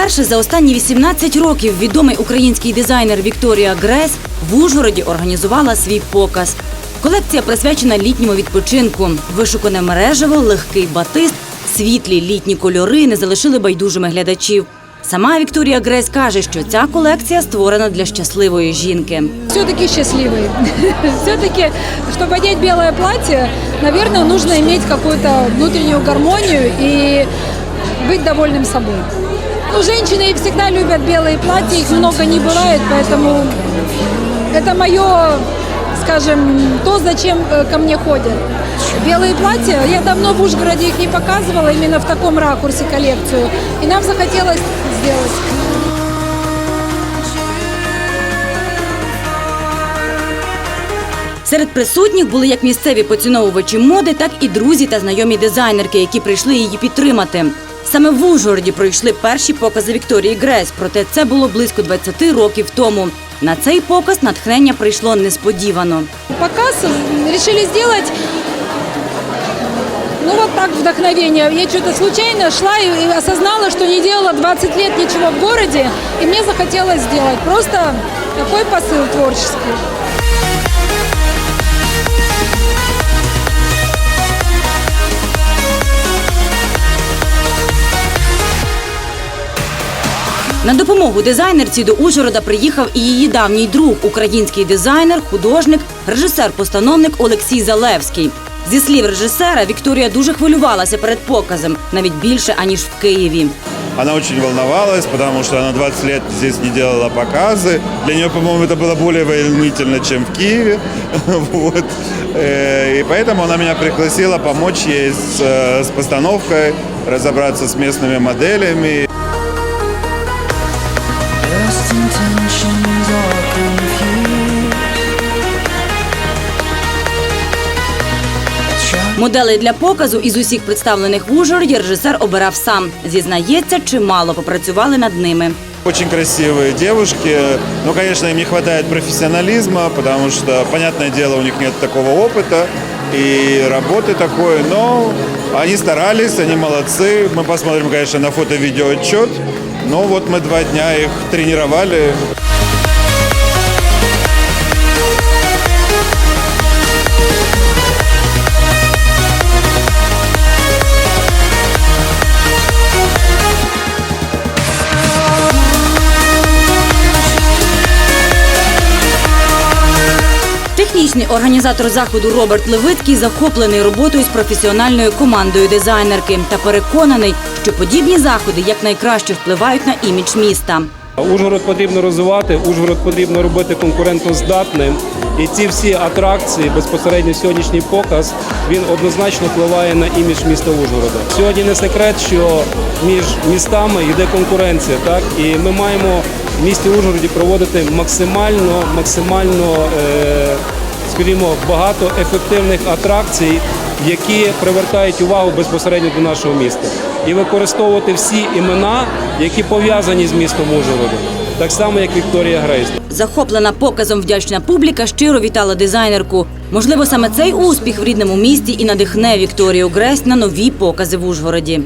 Вперше за останні 18 років відомий український дизайнер Вікторія Грес в Ужгороді організувала свій показ. Колекція присвячена літньому відпочинку. Вишукане мережево, легкий батист, світлі літні кольори не залишили байдужими глядачів. Сама Вікторія Грес каже, що ця колекція створена для щасливої жінки. все-таки счастливый. Все-таки, чтобы одеть белое платье, наверное, нужно иметь какую-то внутреннюю гармонию и быть довольным собой. Ну, женщины всегда любят белые платья, их много не бывает, поэтому это мое, скажем, то, зачем э, ко мне ходят. Белые платья, я давно в Ужгороде их не показывала, именно в таком ракурсе коллекцию, и нам захотелось сделать. Серед присутніх були як місцеві поціновувачі моди, так і друзі та знайомі дизайнерки, які прийшли її підтримати. Саме в Ужгороді пройшли перші покази Вікторії Грес, проте це було близько 20 років тому. На цей показ натхнення прийшло несподівано. показ решили сделать ну вот так вдохновение. Я что-то случайно шла и осознала, что не делала 20 лет ничего в городе, и мне захотелось сделать. Просто такой посыл творческий. На допомогу дизайнерці до Ужгорода приїхав і її давній друг, український дизайнер, художник, режисер-постановник Олексій Залевський. Зі слів режисера, Вікторія дуже хвилювалася перед показом, навіть більше аніж в Києві. Она очень волновалась, потому что она 20 лет здесь не делала показы. Для нее, по-моему, это было более волнительно, чем в Киеве. Вот. Э, И поэтому она меня пригласила помочь ей с, э, с постановкой, разобраться с местными моделями. Моделей для показу із усіх представлених в Ужгороді режисер обирав сам. Зізнається, чимало попрацювали над ними. Очень красивые девушки. Ну, конечно, им не хватает профессионализма, потому что, понятное дело, у них нет такого опыта и работы такой, но они старались, они молодцы. Мы посмотрим, конечно, на фото-видеоотчет. Но вот мы два дня их тренировали. Технічний організатор заходу Роберт Левицький захоплений роботою з професіональною командою дизайнерки та переконаний, що подібні заходи якнайкраще впливають на імідж міста. Ужгород потрібно розвивати, Ужгород потрібно робити конкурентоздатним. І ці всі атракції, безпосередньо сьогоднішній показ, він однозначно впливає на імідж міста Ужгорода. Сьогодні не секрет, що між містами йде конкуренція, так і ми маємо в місті Ужгороді проводити максимально, максимально, е, скажімо, багато ефективних атракцій, які привертають увагу безпосередньо до нашого міста, і використовувати всі імена, які пов'язані з містом Ужгородом, так само як Вікторія Грейс. Захоплена показом вдячна публіка щиро вітала дизайнерку. Можливо, саме цей успіх в рідному місті і надихне Вікторію Гресь на нові покази в Ужгороді.